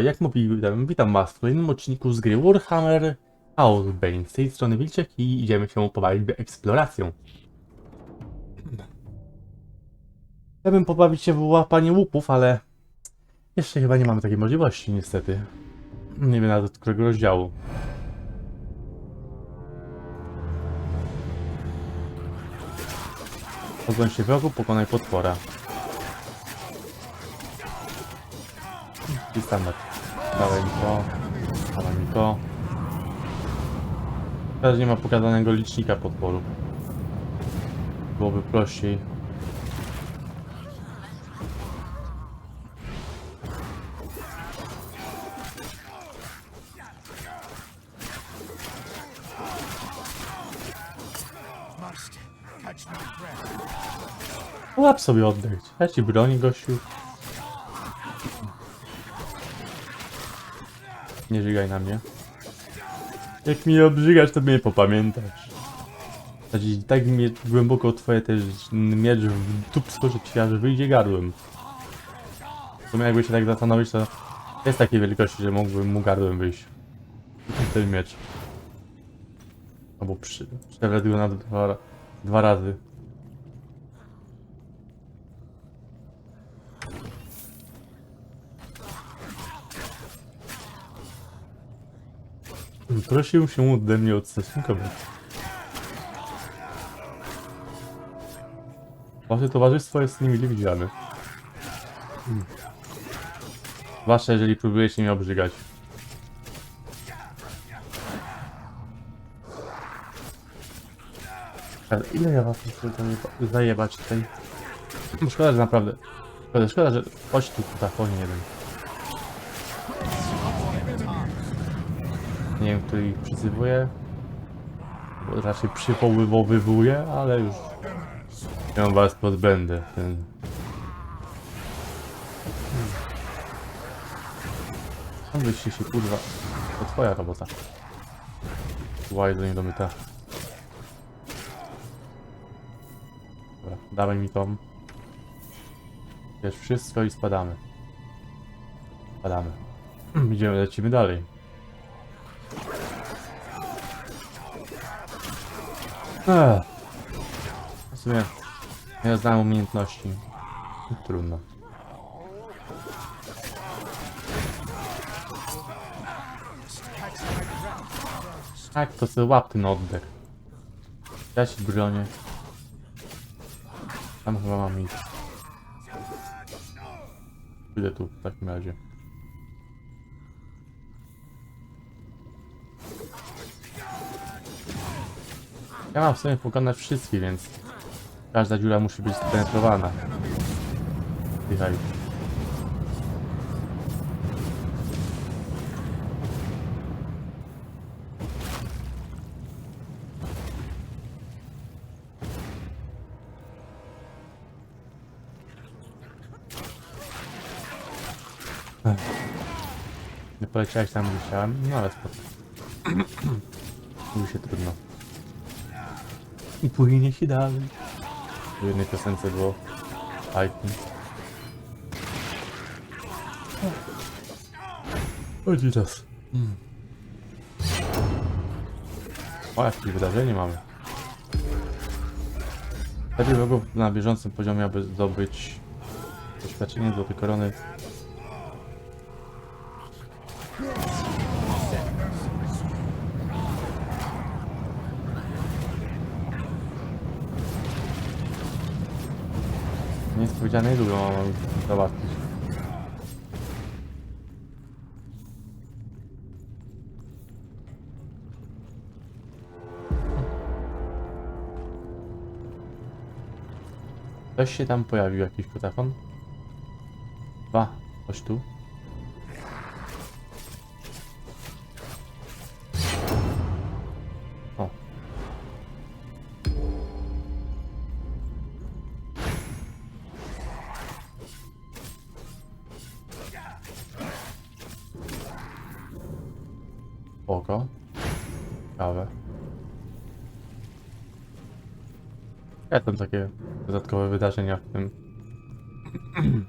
Jak mówiłem, witam was w kolejnym odcinku z gry Warhammer Chaosbane. Z tej strony Wilczek i idziemy się pobawić w eksplorację. Chciałbym pobawić się w łapanie łupów, ale jeszcze chyba nie mamy takiej możliwości, niestety. Nie wiem nawet którego rozdziału. Ogoń się wrogu, pokonaj potwora. I standard. Dawaj mi to. Dawaj mi to. Teraz nie ma pokazanego licznika podporu. Byłoby prościej. Łap sobie oddech. Ja ci broni, gościu. Nie żygaj na mnie. Jak mnie obrzygasz, to mnie popamiętasz. Znaczy, tak mnie głęboko twoje też miecz w dupsko, że ci aż wyjdzie gardłem. W sumie jakby się tak zastanowić, to jest takiej wielkości, że mógłbym mu gardłem wyjść. Ten miecz. Albo przy, przewrót go na dwa, dwa razy. Prosił się ode mnie odstosunkować. Wasze towarzystwo jest niemile widziane. Hmm. Zwłaszcza jeżeli próbujecie mnie obrzygać. Ale ile ja was muszę nie zajebać tutaj? Szkoda, że naprawdę. Szkoda, że... Chodź tu, chodź jeden. Nie wiem, kto ich przyzywuje. Raczej przywoływuje, ale już ja was pozbędę. Ten... Tam wyście się kurwa. To twoja robota. Łajzo nie domyta. Dobra, dawaj mi tą. Wiesz wszystko i spadamy. Spadamy. Idziemy, lecimy dalej. Ech. W sumie ja znam umiejętności. Trudno. Tak, to sobie łap ten oddech. Ja się bronię. Tam chyba mam iść. Idę tu w takim razie. Ja mam w sumie pokonać wszystkich, więc każda dziura musi być penetrowana. Dychaj. Nie poleciałeś tam, gdzie chciałem? No ale spoko. Mówi się trudno. I płynie się dalej. W jednej piosence było Fighting. Chodzi czas. O, jakieś wydarzenie mamy. Wtedy wrogów na bieżącym poziomie, aby zdobyć doświadczenie do tej korony. Nie jest powiedziane ile mam załatwić. Ktoś się tam pojawił, jakiś kutafon? Dwa, chodź tu. ciekawe. Ja tam takie dodatkowe wydarzenia w tym.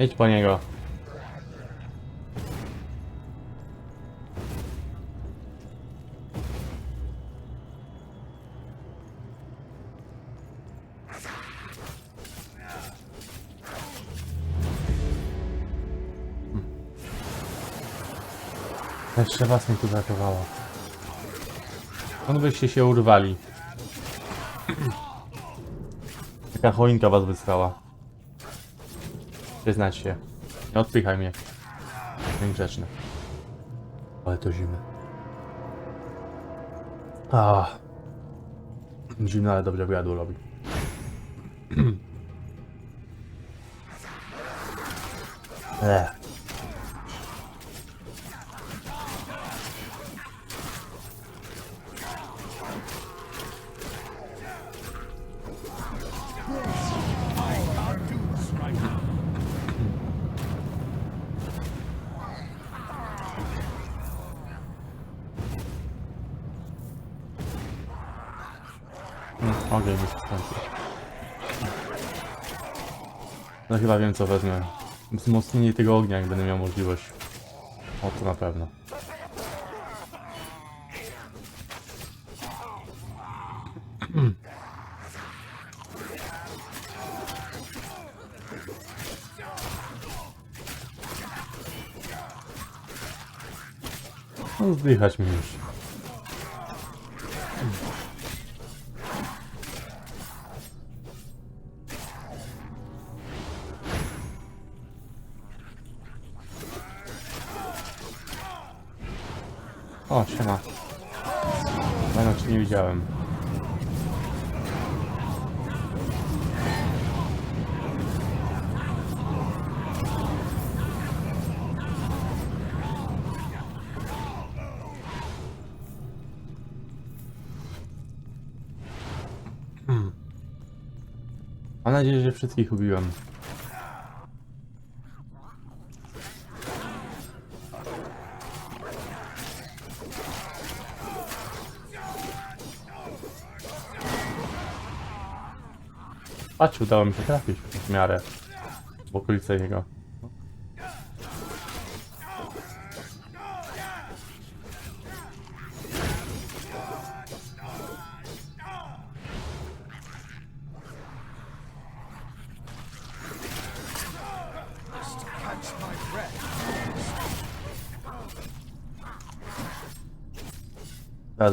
Idź po niego. Jeszcze was mi tu brakowało. On byście się urwali. Taka choinka was wysrała. Przyznać się. Nie odpychaj mnie. Niegrzeczny. Ale to zimne. A. Zimno, ale dobrze wiadło robi. Ech. chyba wiem co wezmę. Wzmocnienie tego ognia, jak będę miał możliwość. O, to na pewno. No zdychać mi już. Nadzieję, że wszystkich ubiłem. Patrz, udało mi się trafić w miarę w okolice jego.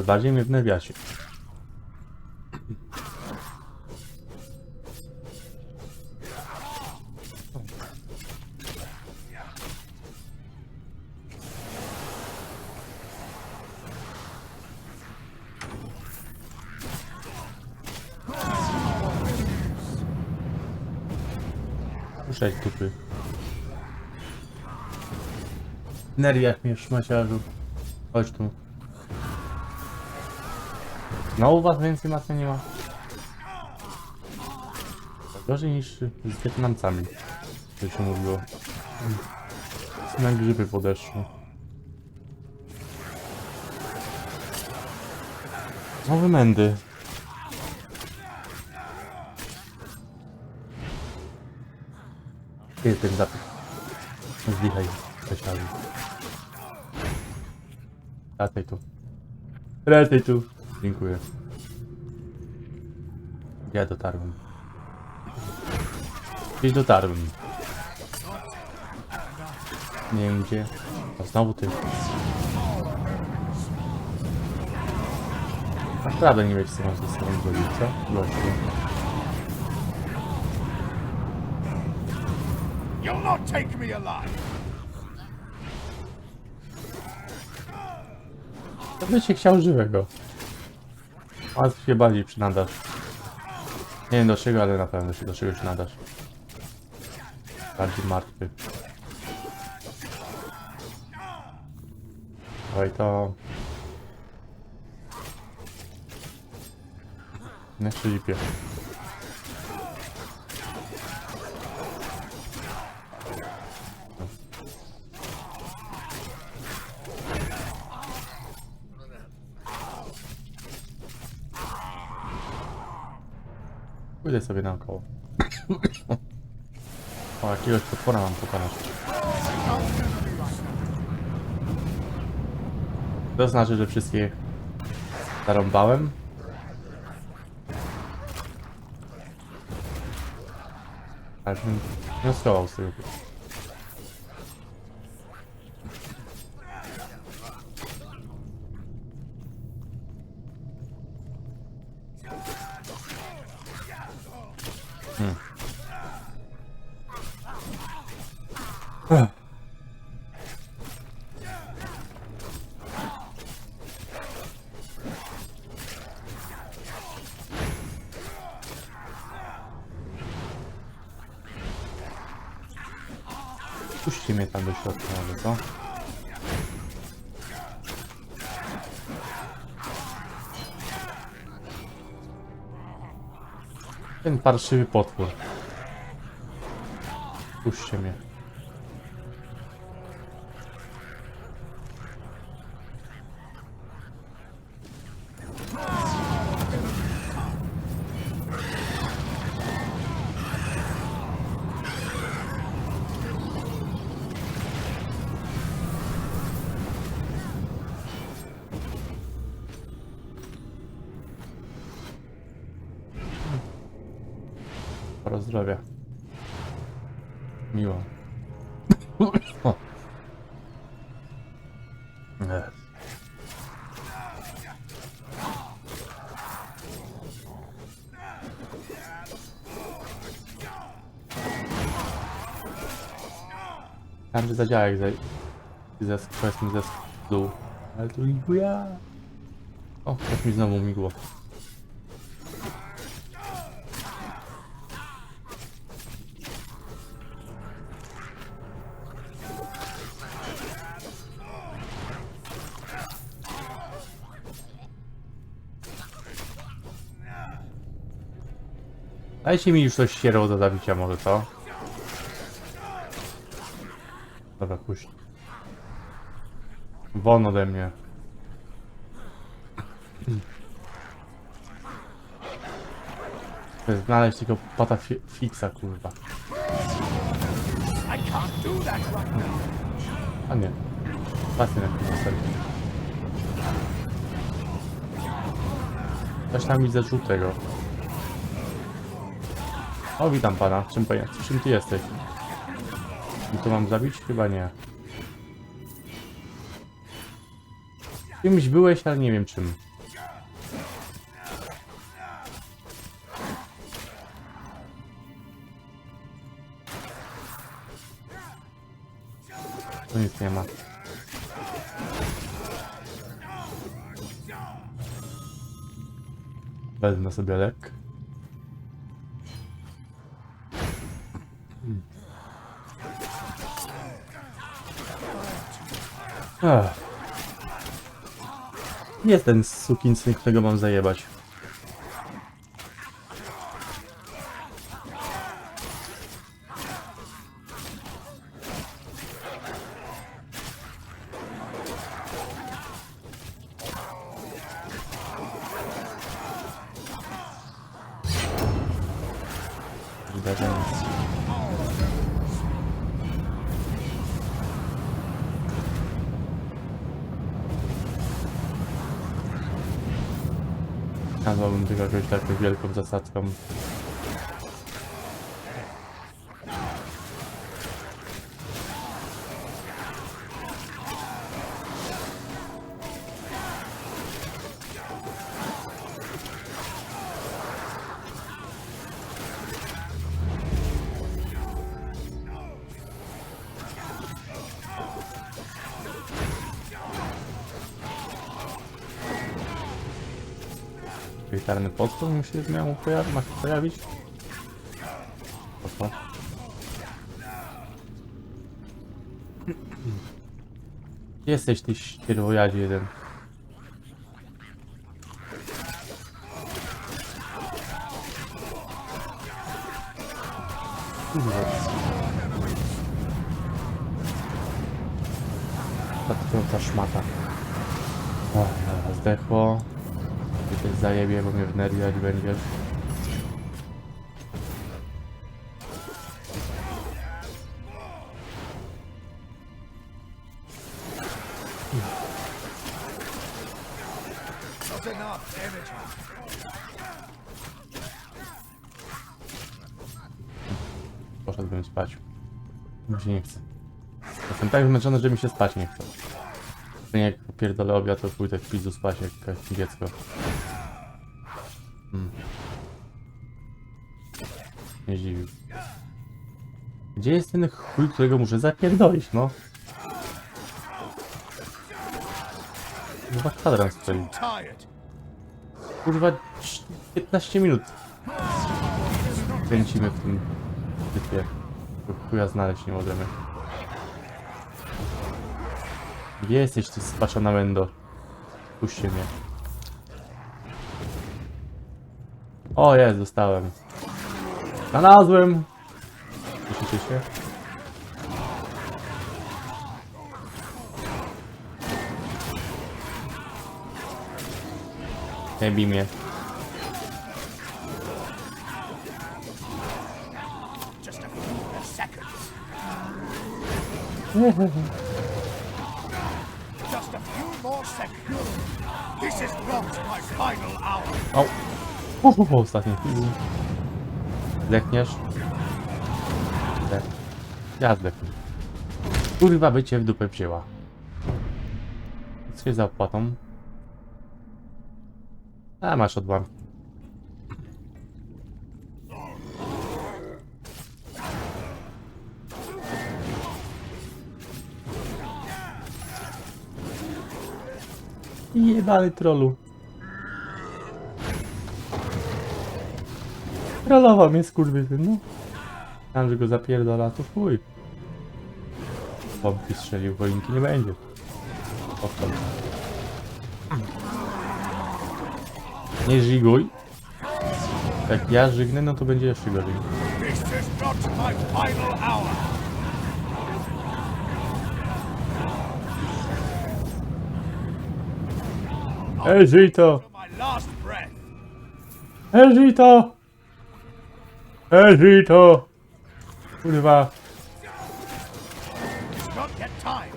Teraz bardziej mnie wnerwiacie. Puszczać tupy. Nerwiach mnie szmaciarzu. Chodź tu. No u was więcej masy nie ma. Gorzej niż z Wietnamcami, to się mówiło. Na grzyby po deszczu. Nowe mędy. Gdzie jest ten zapis? Zwichaj, przesiadł. Wracaj tu. Wracaj tu. Dziękuję. Ja dotarłem. Gdzieś dotarłem. Nie wiem gdzie. A znowu ty. Naprawdę nie wiesz co masz ze sobą zrobić, co? Gościu. You'll not take me alive. To by się chciał żywego. A się bardziej przynadasz. Nie wiem do czego, ale na pewno się do czegoś nadasz. Bardziej martwy. Oj to... Nie szybie. Pójdę sobie naokoło. O, jakiegoś potwora mam pokonać. To znaczy, że wszystkie zarąbałem? Ale bym wnioskował z tego. Parszywy potwór. Puśćcie mnie. Sporo zdrowia. Miło. Że zadziała jak ze... ze powiedzmy ze dół. Ale tu ja. O, coś mi znowu migło. Dajcie mi już coś sierą do zabicia może, co? Dobra, puść. Won ode mnie. Chcę znaleźć tylko pata fi fixa, kurwa. Now. A nie. Pasy na. Coś tam widzę żółtego. O, witam pana. Czym, czym ty jesteś? I to mam zabić? Chyba nie. Czymś byłeś, ale nie wiem czym. Tu nic nie ma. Wezmę sobie lek. Ach. Jest ten sukinsyn, którego mam zajebać. Nazwałbym tego jakąś taką wielką zasadzką. Potwór mi się miał pojawi ma się pojawić? Opa. Jesteś ty ścierwojadzie jeden. Kurwa. Ta ta szmata. O, zdechło się zajebie, bo mnie wnerwiać będziesz. Poszedłbym spać. Mi się nie chce. Jestem tak zmęczony, że mi się spać nie chce. Jak pierdolę obiad, to pójdę w pizzu spać jak dziecko. Nie zdziwił. Gdzie jest ten chuj, którego muszę zapierdolić, no? Chyba kwadrans stoi. Kurwa, cz- 15 minut. Kręcimy w tym typie. Chuja znaleźć nie możemy. Gdzie jesteś ty spaczona mendo? Puśćcie mnie. O jest, dostałem. Znalazłem! Cieszycie się? Nie bij mnie. Just a few more seconds. This is not my final hour. O! Uf, uf, ostatni. Zdechniesz? Zdech. Ja zdechnę. Kurwa by cię w dupę wzięła. Co jest za opłatą? A, masz odłam. Jebany trollu. Trollował mnie skurwysyn, no. Tam, że go zapierdala, to chuj. Bombki strzelił, choinki nie będzie. Owszem. Nie żiguj. Jak ja żygnę, no to będzie jeszcze gorzej. This is not my final hour. Ezito! To! Kurwa. It's not yet time.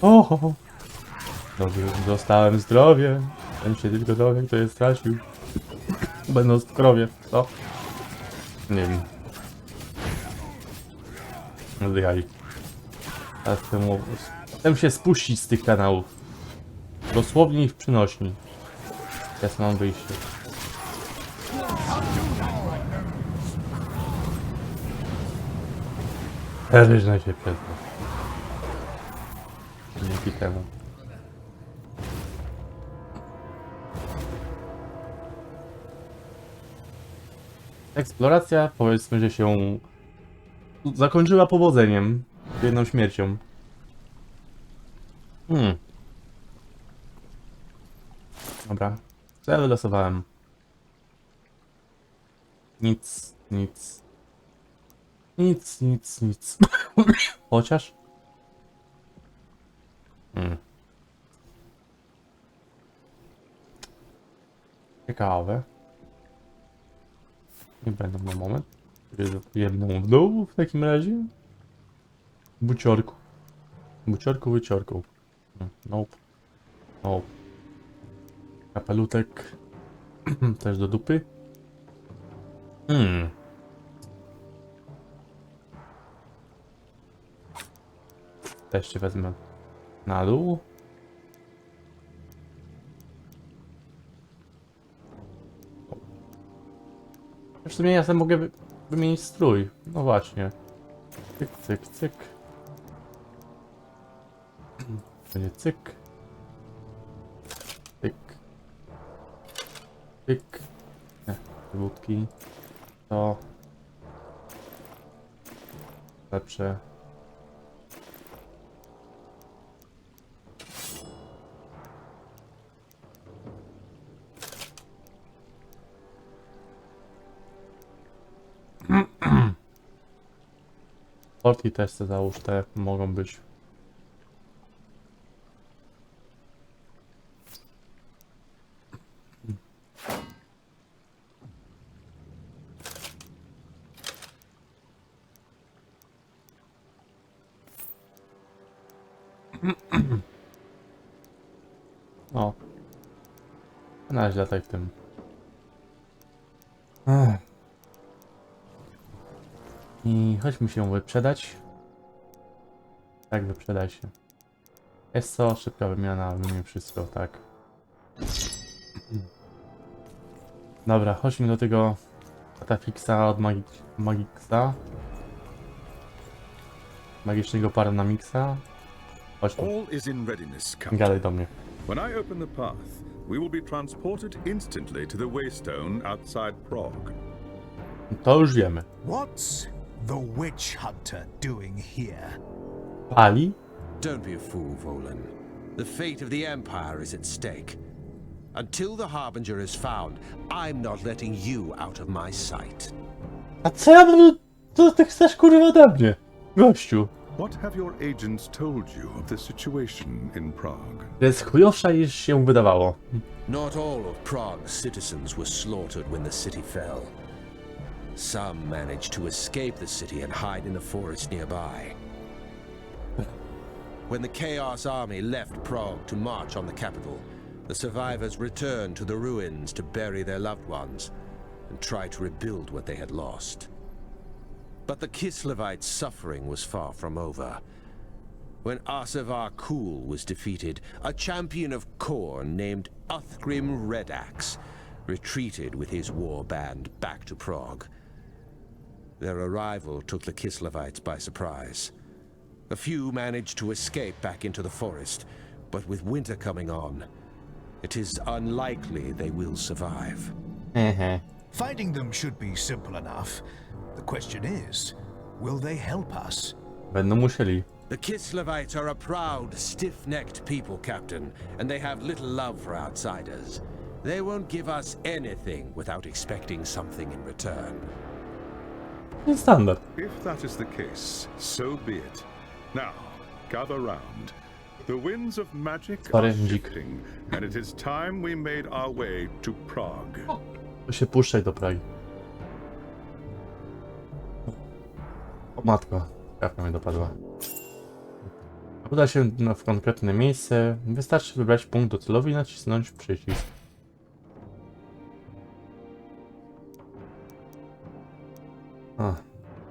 O! Dobrze, dostałem zdrowie. Ten się tylko dowie, kto je stracił. Będąc w krowie, co? Nie wiem. Zdychaj. Teraz chcę, chcę się spuścić z tych kanałów. Dosłownie ich przynośni. Teraz mam wyjście. Leżysz na się pierdol. Dzięki temu. Eksploracja powiedzmy, że się zakończyła powodzeniem. Jedną śmiercią. Hmm. Dobra. Co ja wylosowałem? Nic, nic. Nic, nic, nic. Chociaż? Hmm. Ciekawe. Nie będę na moment. Jedną w dół w takim razie. Buciorku. Buciorku, wyciorku. Hmm, Nope. Nope. Kapelutek. Też do dupy. Hmm. Też się wezmę na dół. W sumie ja sobie mogę wy wymienić strój. No właśnie. Cyk, cyk, cyk. Będzie cyk. Cyk. Cyk. Nie, te budki. To. Lepsze. Porti też se załóż te mogą być. I chodźmy się wyprzedać. Tak, wyprzedaj się. Jest co, szybka wymiana, wymienię wszystko, tak. Dobra, chodźmy do tego Atafixa od Magi Magixa. Magicznego Paranamixa. Chodź tu, All is in readiness, Captain. gadaj do mnie. When I open the path, we will be transported instantly to the Waystone outside Prague. To już wiemy. What's the witch hunter doing here? Pali? Don't be a fool, Volan. The fate of the Empire is at stake. Until the Harbinger is found, I'm not letting you out of my sight. A co ja bym... Co ty chcesz kurwa ode mnie? Gościu. What have your agents told you of the situation in Prague? To jest chujowsza niż się wydawało. Not all of Prague's citizens were slaughtered when the city fell. Some managed to escape the city and hide in the forest nearby. When the Chaos Army left Prague to march on the capital, the survivors returned to the ruins to bury their loved ones and try to rebuild what they had lost. But the Kislevites' suffering was far from over. When Asavar Kul was defeated, a champion of Khorne named Uthgrim Redax retreated with his war band back to Prague. Their arrival took the Kislevites by surprise. A few managed to escape back into the forest, but with winter coming on, it is unlikely they will survive. Hehe. Finding them should be simple enough. The question is, will they help us? Będą musieli. The Kislevites are a proud, stiff necked people, Captain, and they have little love for outsiders. They won't give us anything without expecting something in return. Nie standard. If that is the case, so be it. Now, gather round. The winds of magic are shifting, and it is time we made our way to Prague. To się puszczaj do Pragi. O matko, trafia mnie dopadła. Uda się na- w konkretne miejsce. Wystarczy wybrać punkt docelowy i nacisnąć przycisk.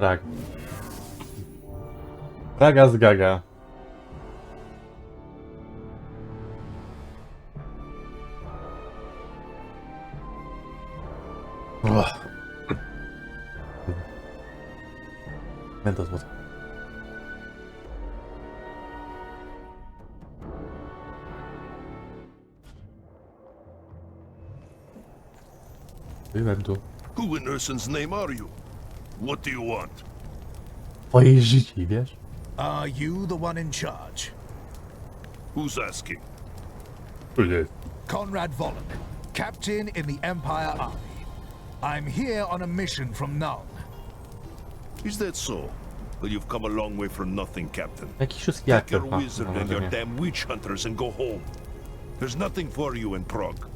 Praga. Praga z Gaga. Mentos. Who in Urson's name are you? What do you want? Twoje życie, wiesz? Are you the one in charge? Who's asking? Conrad Vollen, captain in the Empire Army. I'm here on a mission from Nuln. Is that so? Well, you've come a long way for nothing, Captain. Jakiś szóstki Take your wizard and your damn witch hunters and go home. There's nothing for you in Prague.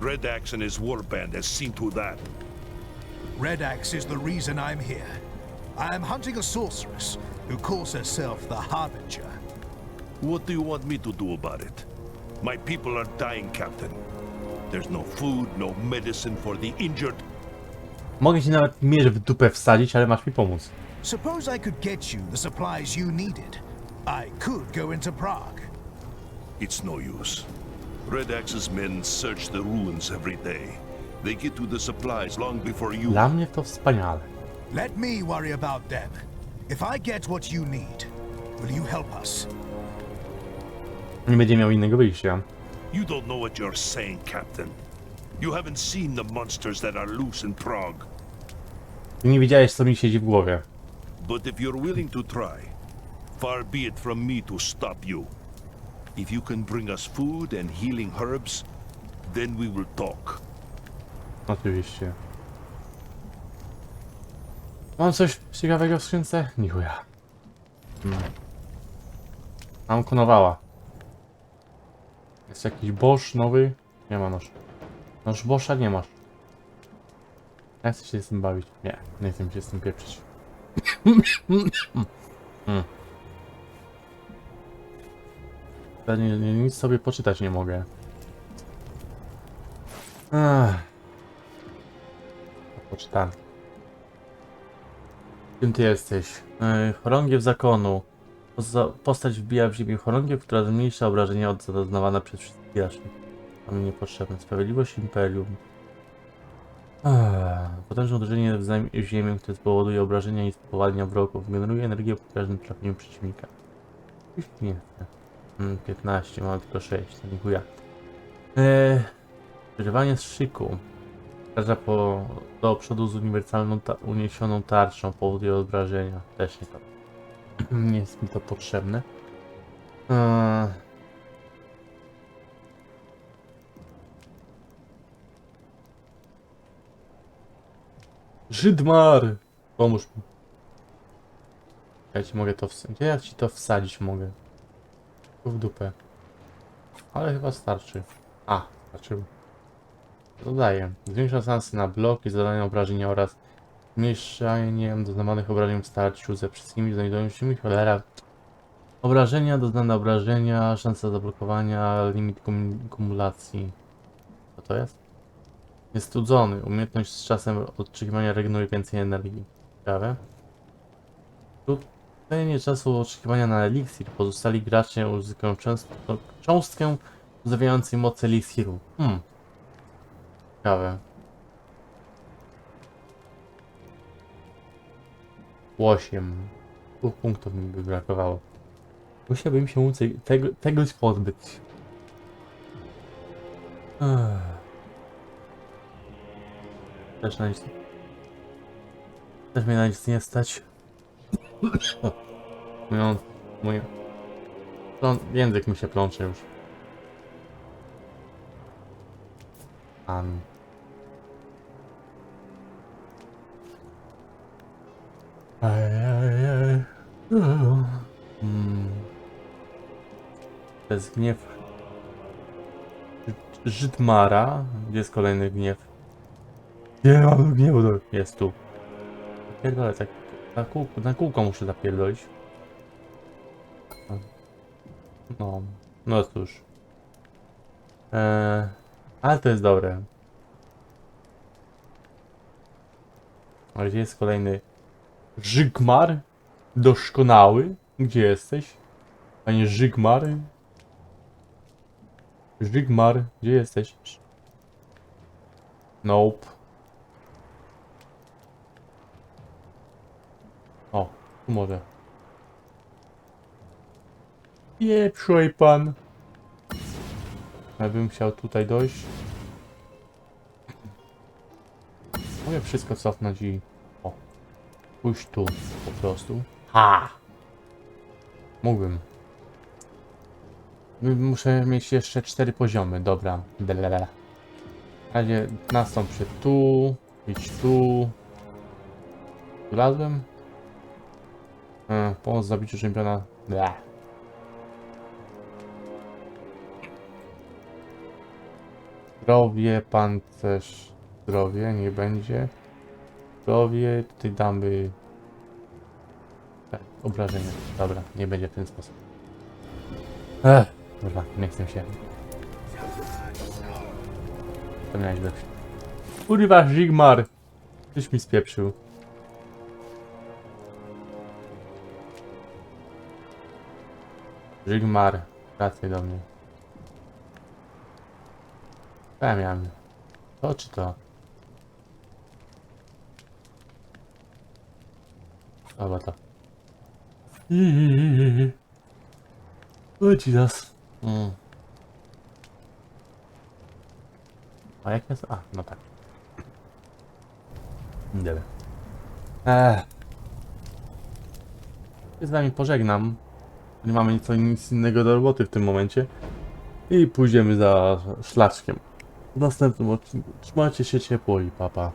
Red Axe and his warband has seen to that. Red Axe is the reason I'm here. I am hunting a sorceress who calls herself the Harbinger. What do you want me to do about it? My people are dying, Captain. There's no food, no medicine for the injured. Mogę ci nawet mierz w dupę wsadzić, ale masz mi pomóc. Suppose I could get you the supplies you needed. I could go into Prague. It's no use. Red Axe's men search the ruins every day. They get to the supplies long before you. Dla mnie to wspaniale. Let me worry about them. If I get what you need, will you help us? Nie będzie miał innego wyjścia. You don't know what you're saying, Captain. You haven't seen the monsters that are loose in Prague. Ty nie wiedziałeś, co mi siedzi w głowie. But if you're willing to try, far be it from me to stop you. If you can bring us food and healing herbs, then we will talk. Oczywiście. Mam coś ciekawego w skrzynce? Nichuja. Hmm. Mam konowała. Jest jakiś bosz nowy? Nie ma noż. Noż bosza nie masz. Ja chcę się z tym bawić. Nie, nie chcę się z tym pieprzyć. Hmm. Nie, nie, nic sobie poczytać nie mogę. Kim ty jesteś? Yy, chorągiew zakonu. Postać wbija w ziemię chorągiew, która zmniejsza obrażenia od doznawane przez wszystkich graczy. To niepotrzebne. Sprawiedliwość Imperium. Ach, Potężne uderzenie w ziemię, które spowoduje obrażenia i spowalnia wrogów. Generuje energię po każdym trafieniu przeciwnika. Nie chcę. Mm, 15, mam tylko 6, to nie chuja. Eee, z szyku. Starza po, do przodu z uniwersalną ta, uniesioną tarczą powoduje obrażenia. Też nie to. nie jest mi to potrzebne. Eee. Żydmar! Pomóż mi. Ja ci mogę to wsadzić. Ja ci to wsadzić mogę? W dupę. Ale chyba starczy. A, starczyło. Dodaję. Zwiększa szanse na blok i zadanie obrażenia oraz zmniejszanie doznawanych obrażeń w starciu ze wszystkimi znajdującymi cholera. Obrażenia, doznane obrażenia, szansa zablokowania, limit kum kumulacji. Co to jest? Jest studzony. Umiejętność z czasem odczekiwania regeneruje więcej energii. Ciekawe. Trajenie czasu oczekiwania na eliksir. Pozostali gracze uzyskają często, cząstkę zawierającej moc eliksiru. Hmm. Ciekawe. Osiem. Dwóch punktów mi by brakowało. Musiałbym się móc tego, tegoś pozbyć. Też na nic... Też mnie na nic nie stać. No, mój... Plą... Język mi się plącze już. An. To jest gniew Żyd- Żydmara. Gdzie jest kolejny gniew? Nie mam gniewu, to jest tu. Pierdolę, tak na kółko, na kółko muszę zapierdolić. No, no cóż. Eee, ale to jest dobre. A gdzie jest kolejny? Żygmar? Doskonały? Gdzie jesteś? Panie Żygmar? Żygmar, gdzie jesteś? Nope. O, tu może. Pieprzoj pan. Ja bym chciał tutaj dojść. Mogę wszystko cofnąć i... O. Pójść tu po prostu. Ha! Mógłbym. Muszę mieć jeszcze cztery poziomy, dobra. Delele. W razie nastąp tu, idź tu. Wlazłem? E, pomoc w zabiciu czempiona. Bleh. Zdrowie, pancerz, zdrowie, nie będzie. Zdrowie, tutaj damy... Tak, obrażenia. Dobra, nie będzie w ten sposób. Ech, dobra, nie chcę się. To miałeś lepszy. Kurwa, Zigmar! Coś mi spieprzył. Zigmar, wracaj do mnie. Co? To czy to? Chyba to. O Jesus. Mm. A jak jest? A, no tak. Dobra. Eee. Się z wami pożegnam. Nie mamy nic, nic innego do roboty w tym momencie. I pójdziemy za szlaczkiem. W następnym odcinku. Trzymajcie się ciepło i papa.